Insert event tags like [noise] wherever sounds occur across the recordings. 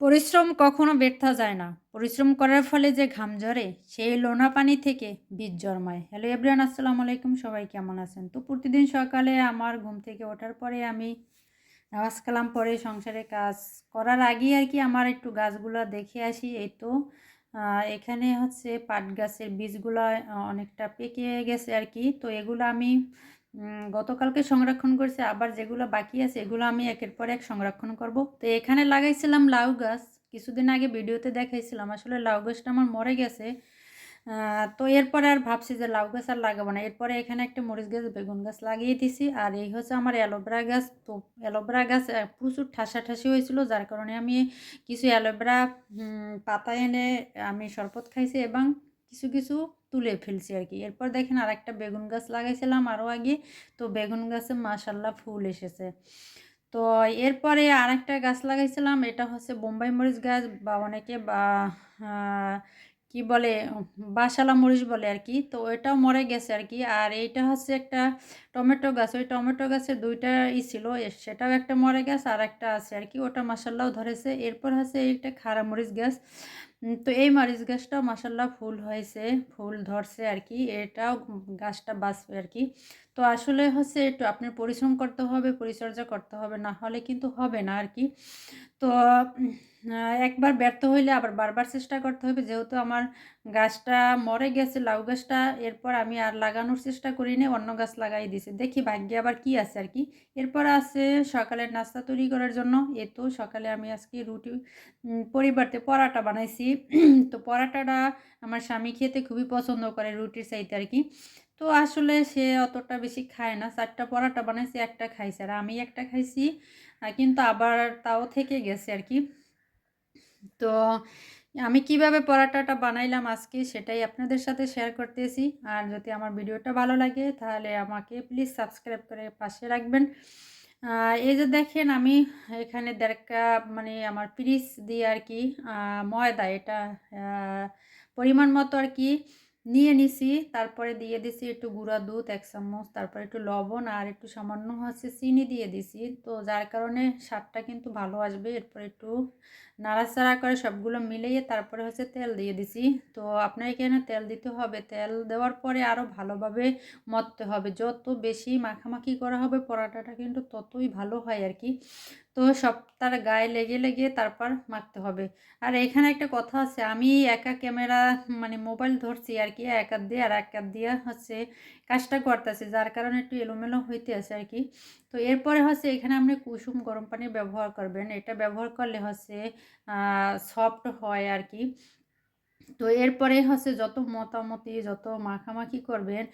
পরিশ্রম কখনো ব্যর্থ যায় না। পরিশ্রম করার ফলে যে ঘাম ঝরে, সেই লোনা পানি থেকে বীজ জন্মায়। হ্যালো এভরিয়ান আসসালামু আলাইকুম। সবাই কেমন আছেন? তো প্রতিদিন সকালে আমার ঘুম থেকে ওঠার পরে আমি নামাজ কালাম পরে সংসারে কাজ করার আগেই আর কি আমার একটু গাছগুলো দেখে আসি। এই তো এখানে হচ্ছে পাট গাছের বীজগুলো অনেকটা পেকে গেছে আর কি। তো এগুলো আমি গতকালকে সংরক্ষণ করছি, আবার যেগুলো বাকি আছে এগুলো আমি একের পর এক সংরক্ষণ করব। তো এখানে লাগাইছিলাম লাউ গাছ, কিছুদিন আগে ভিডিওতে দেখাইছিলাম, আসলে লাউ গাছটা আমার মরে গেছে। তো এরপরে আর ভাবছি যে লাউ গাছ আর লাগাবো না। এরপরে এখানে একটা মরিচ গাছ, বেগুন গাছ লাগিয়ে দিছি, আর এই হচ্ছে আমার অ্যালোভেরা গাছ। তো অ্যালোভেরা গাছ প্রচুর ঠাসাঠাসি হয়েছিল, যার কারণে আমি কিছু অ্যালোভেরা পাতা এনে আমি শরবত খাইছি এবং কিছু কিছু তুলে ফেলছি আর কি। এরপর দেখেন আর একটা বেগুন গাছ লাগাইছিলাম আরও আগে। তো বেগুন গাছে মাশাল্লাহ ফুল এসেছে। তো এরপরে আর একটা গাছ লাগাইছিলাম, এটা হচ্ছে বোম্বাই মরিচ গাছ বা অনেকে বা কি বলে বাসালা মরিচ বলে আর কি। তো ওইটাও মরে গেছে আর কি। আর এইটা হচ্ছে একটা টমেটো গাছ। ওই টমেটো গাছে দুইটা ই ছিল সেটাও একটা মরে গাছ আর একটা আছে আর কি। ওটা মাসাল্লাও ধরেছে। এরপর হচ্ছে এইটা খাড়া মরিচ গাছ। তো এই মরিচ গাছটাও মাসাল্লাহ ফুল হয়েছে, ফুল ধরছে আর কি। এটাও গাছটা বাঁচবে আর কি। তো আসলে হচ্ছে একটু আপনার পরিশ্রম করতে হবে, পরিচর্যা করতে হবে, না হলে কিন্তু হবে না আর কি তো একবার ব্যর্থ হইলে আবার বারবার চেষ্টা করতে হবে। যেহেতু আমার গাছটা মরে গেছে, লাউ গাছটা, এরপর আমি আর লাগানোর চেষ্টা করিনি অন্য গাছ লাগাই দিয়েছি দেখি ভাগ্যে আবার কি আছে আর কি এরপর আছে সকালের নাস্তা তৈরি করার জন্য। এ তো সকালে আমি আজকে রুটি পরিবর্তে পরাটা বানাইছি। [clears throat] তো পরাটাটা আমার স্বামী খেতে খুবই পছন্দ করে রুটির চাইতে আর কি তো আসলে সে অতটা বেশি খায় না। চারটা পরাটা বানাইছি, একটা খাইছে। আর আমি একটা খাইছি কিন্তু আবার তাও থেকে গেছে আর কি। তো আমি কীভাবে পরাটাটা বানাইলাম আজকে সেটাই আপনাদের সাথে শেয়ার করতেছি। আর যদি আমার ভিডিওটা ভালো লাগে, তাহলে আমাকে প্লিজ সাবস্ক্রাইব করে পাশে রাখবেন। এই যে দেখেন, আমি এখানে দেড় কাপ মানে আমার পিরিচ দিয়ে আর কি ময়দা, এটা পরিমাণ মতো আর কি নিয়ে নিছি, তারপরে দিয়ে দিছি একটু গুঁড়া দুধ, এক চামচ, তারপরে একটু লবণ আর একটু সামান্য হচ্ছে চিনি দিয়ে দিছি। তো যার কারণে স্বাদটা কিন্তু ভালো আসবে। এরপর একটু নাড়াচাড়া করে সবগুলো মিলিয়ে তারপরে হচ্ছে তেল দিয়ে দিছি। তো আপনার এখানে তেল দিতে হবে। তেল দেওয়ার পরে আরও ভালোভাবে মথতে হবে। যত বেশি মাখামাখি করা হবে পরোটাটা কিন্তু ততই ভালো হয় আর কি। তো সব তার গায়ে লেগে লেগে তারপর মাখতে হবে। আর এখানে একটা কথা আছে, আমি একা ক্যামেরা মানে মোবাইল ধরছি আর কি, এক হাত দিয়ে আর এক হাত দিয়ে হচ্ছে কাজটা করতেছি, যার কারণে একটু এলোমেলো হইতে আছে আর কি। তো এরপরে হচ্ছে এখানে আপনি কুসুম গরম পানি ব্যবহার করবেন। এটা ব্যবহার করলে হচ্ছে সফট হয় আর কি। তো এরপরে হচ্ছে যত মতামতি, যত মাখামাখি করবেন,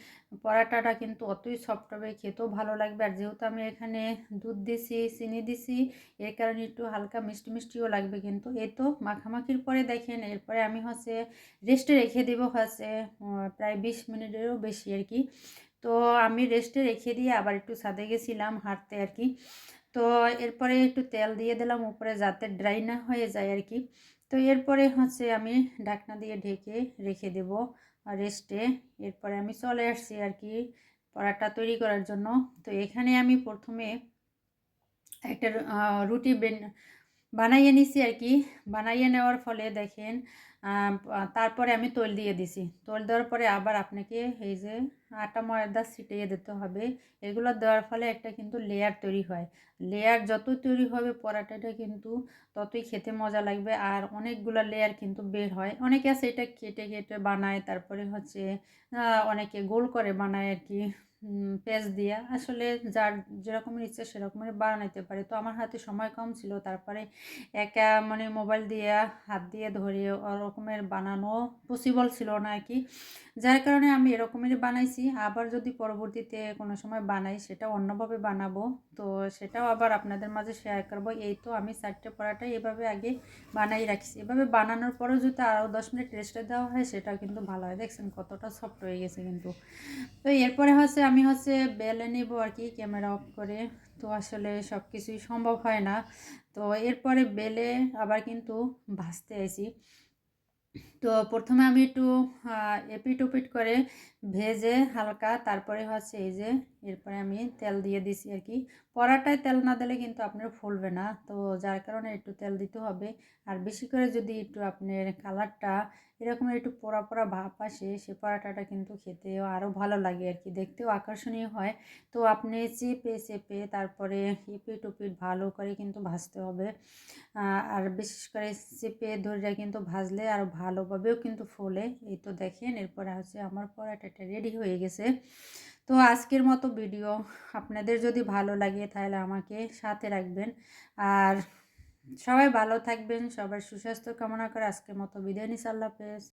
পরাটাটা কিন্তু অতই সফট হবে, খেতেও ভালো লাগবে। আর যেহেতু আমি এখানে দুধ দিছি, চিনি দিছি এর কারণে একটু হালকা মিষ্টি মিষ্টিও লাগবে কিন্তু। এই তো মাখামাখির পরে দেখেন, এরপরে আমি হচ্ছে রেস্টে রেখে দেবো হচ্ছে প্রায় বিশ মিনিটেরও বেশি আর কি। তো আমি রেস্টে রেখে দিয়ে আবার একটু ছাদে গেছিলাম হাঁটতে আর কি। তো এরপরে একটু তেল দিয়ে দিলাম, উপরে যাতে ড্রাই না হয়ে যায় আর কি। তো এরপরে হচ্ছে আমি ঢাকনা দিয়ে ঢেকে রেখে দেব রেস্টে এরপরে আমি চলে আসছি আর কি পরাটা তৈরি করার জন্য। তো এখানে আমি প্রথমে একটা রুটি বেন- বানাইয়ে নিছি আর কি। বানাইয়ে নেওয়ার ফলে দেখেন তারপরে আমি তৈল দিয়ে দিছি। তৈল দেওয়ার পরে আবার আপনাকে এই যে আটা ময়দা ছিটিয়ে দিতে হবে। এগুলো দেওয়ার ফলে একটা কিন্তু লেয়ার তৈরি হয়। লেয়ার যতই তৈরি হবে পরাটাটা কিন্তু ততই খেতে মজা লাগবে আর অনেকগুলো লেয়ার কিন্তু বের হয়। অনেকে আছে এটা কেটে কেটে বানায়, তারপরে হচ্ছে অনেকে গোল করে বানায় আর কি পেঁয়াজ দিয়া। আসলে যার যেরকমের ইচ্ছা সেরকমের বানাইতে পারে। তো আমার হাতে সময় কম ছিল, তারপরে একা মানে মোবাইল দিয়ে, হাত দিয়ে ধরে ওরকমের বানানো পসিবল ছিল না আর কি। যার কারণে আমি এরকমেরই বানাইছি, আবার যদি পরবর্তীতে কোনো সময় বানাই সেটা অন্যভাবে বানাবো। তো সেটাও আবার আপনাদের মাঝে শেয়ার করব। এই তো আমি চারটে পরাটা এভাবে আগে বানাই রাখছি। এভাবে বানানোর পরেও যদি আরও দশ মিনিট রেস্টে দেওয়া হয়, সেটাও কিন্তু ভালো হয়। দেখছেন কতটা সফট হয়ে গেছে কিন্তু। তো এরপরে হচ্ছে, আমি হচ্ছে বেলে নেব আর কি ক্যামেরা অফ করে। তো আসলে সব কিছুই সম্ভব হয় না। তো এরপরে বেলে আবার কিন্তু ভাজতে আসি তো প্রথমে আমি একটু এপিট ওপিট করে ভেজে হালকা তারপরে হচ্ছে এই যে এরপরে আমি তেল দিয়ে দিছি আর কি। পরাটায় তেল না দিলে কিন্তু আপনার ফুলবে না। তো যার কারণে একটু তেল দিতে হবে। আর বেশি করে যদি একটু আপনার কালারটা এরকম একটু পোড়া পোড়া ভাব আসে, সে পরাটাটা কিন্তু খেতেও আরও ভালো লাগে আর কি। দেখতেও আকর্ষণীয় হয়। তো আপনি চেপে চেপে তারপরে এপিট ওপিট ভালো করে কিন্তু ভাজতে হবে। আর বিশেষ করে চেপে ধরে কিন্তু ভাজলে আরও ভালোভাবেও কিন্তু ফোলে। এই তো দেখেন, এরপরে হচ্ছে আমার পরাটাটা রেডি হয়ে গেছে। তো আজকের মতো ভিডিও। আপনাদের যদি ভালো লাগে তাহলে আমাকে সাথে রাখবেন। আর সবাই ভালো থাকবেন সবার সুস্বাস্থ্য কামনা করে আজকের মতো বিদায় নিস আল্লাহ হাফেজ।